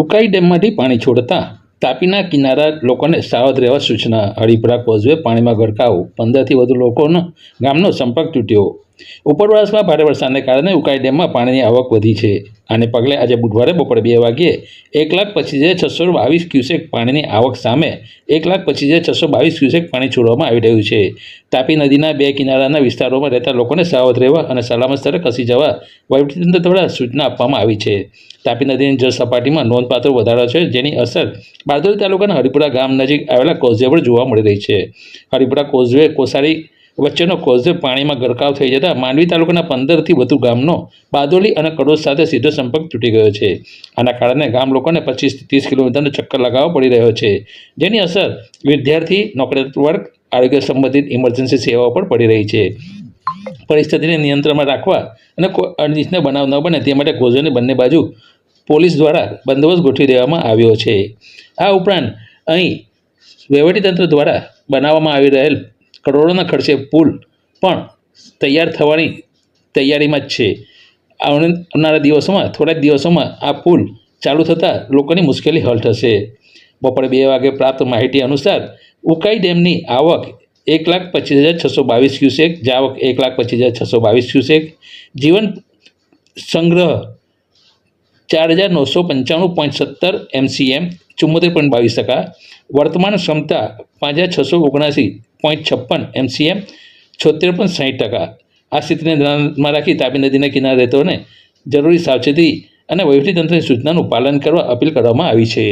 ઉકાઈ ડેમમાંથી પાણી છોડતા તાપીના કિનારા લોકોને સાવધ રહેવા સૂચના. હરિપરા કોઝવે પાણીમાં ગરકાવ. પંદરથી વધુ લોકોનો ગામનો સંપર્ક તૂટ્યો. ઉપરવાસમાં ભારે વરસાદને કારણે ઉકાઈ ડેમમાં પાણીની આવક વધી છે. આને પગલે આજે બુધવારે બપોરે બે વાગ્યે એક લાખ પચીસ હજાર છસો બાવીસ ક્યુસેક પાણીની આવક સામે એક લાખ પચીસ હજાર છસો બાવીસ ક્યુસેક પાણી છોડવામાં આવી રહ્યું છે. તાપી નદીના બે કિનારાના વિસ્તારોમાં રહેતા લોકોને સાવધ રહેવા અને સલામત સ્થળે ખસી જવા વહીવટીતંત્ર દ્વારા સૂચના આપવામાં આવી છે. તાપી નદીની જળ સપાટીમાં નોંધપાત્ર વધારો છે, જેની અસર બારદોલી તાલુકાના હરિપુરા ગામ નજીક આવેલા કોઝવે પર જોવા મળી રહી છે. હરિપુરા કોઝવે કોસારી વચ્ચેનો કોઝવે પાણીમાં ગરકાવ થઈ જતાં માંડવી તાલુકાના પંદરથી વધુ ગામનો બાદોલી અને કડોદ સાથે સીધો સંપર્ક તૂટી ગયો છે. આના કારણે ગામ લોકોને પચીસથી ત્રીસ કિલોમીટરનો ચક્કર લગાવવો પડી રહ્યો છે. જેની અસર વિદ્યાર્થી નોકરિયાત આરોગ્ય સંબંધિત ઇમરજન્સી સેવાઓ પર પડી રહી છે. પરિસ્થિતિને નિયંત્રણમાં રાખવા અને અનિચ્છનીય બનાવ ન બને તે માટે કોઝવેની બંને બાજુ પોલીસ દ્વારા બંદોબસ્ત ગોઠવી દેવામાં આવ્યો છે. આ ઉપરાંત અહીં વહીવટીતંત્ર દ્વારા બનાવવામાં આવી રહેલ કરોડોના ખર્ચે પુલ પણ તૈયાર થવાની તૈયારીમાં જ છે. આવનારા દિવસોમાં થોડા દિવસોમાં આ પુલ ચાલુ થતાં લોકોની મુશ્કેલી હલ થશે. બપોરે બે વાગે પ્રાપ્ત માહિતી અનુસાર ઉકાઈ ડેમની આવક એક લાખ પચીસ હજાર છસો બાવીસ ક્યુસેક, જાવક એક લાખ પચીસ હજાર છસો બાવીસ ક્યુસેક, જીવન સંગ્રહ ચાર હજાર નવસો પંચાણું પોઈન્ટ સત્તર એમસીએમ ચુમ્મોતેર પોઈન્ટ બાવીસ ટકા, વર્તમાન ક્ષમતા પાંચ હજાર છસો ઓગણસી પોઈન્ટ છપ્પન એમસીએમ, છોતેર પોઈન્ટ સાઠ ટકા. આ સ્થિતિને ધ્યાનમાં રાખી તાપી નદીના કિનારે રહેતોને જરૂરી સાવચેતી અને વહીવટીતંત્રની સૂચનાનું પાલન કરવા અપીલ કરવામાં આવી છે.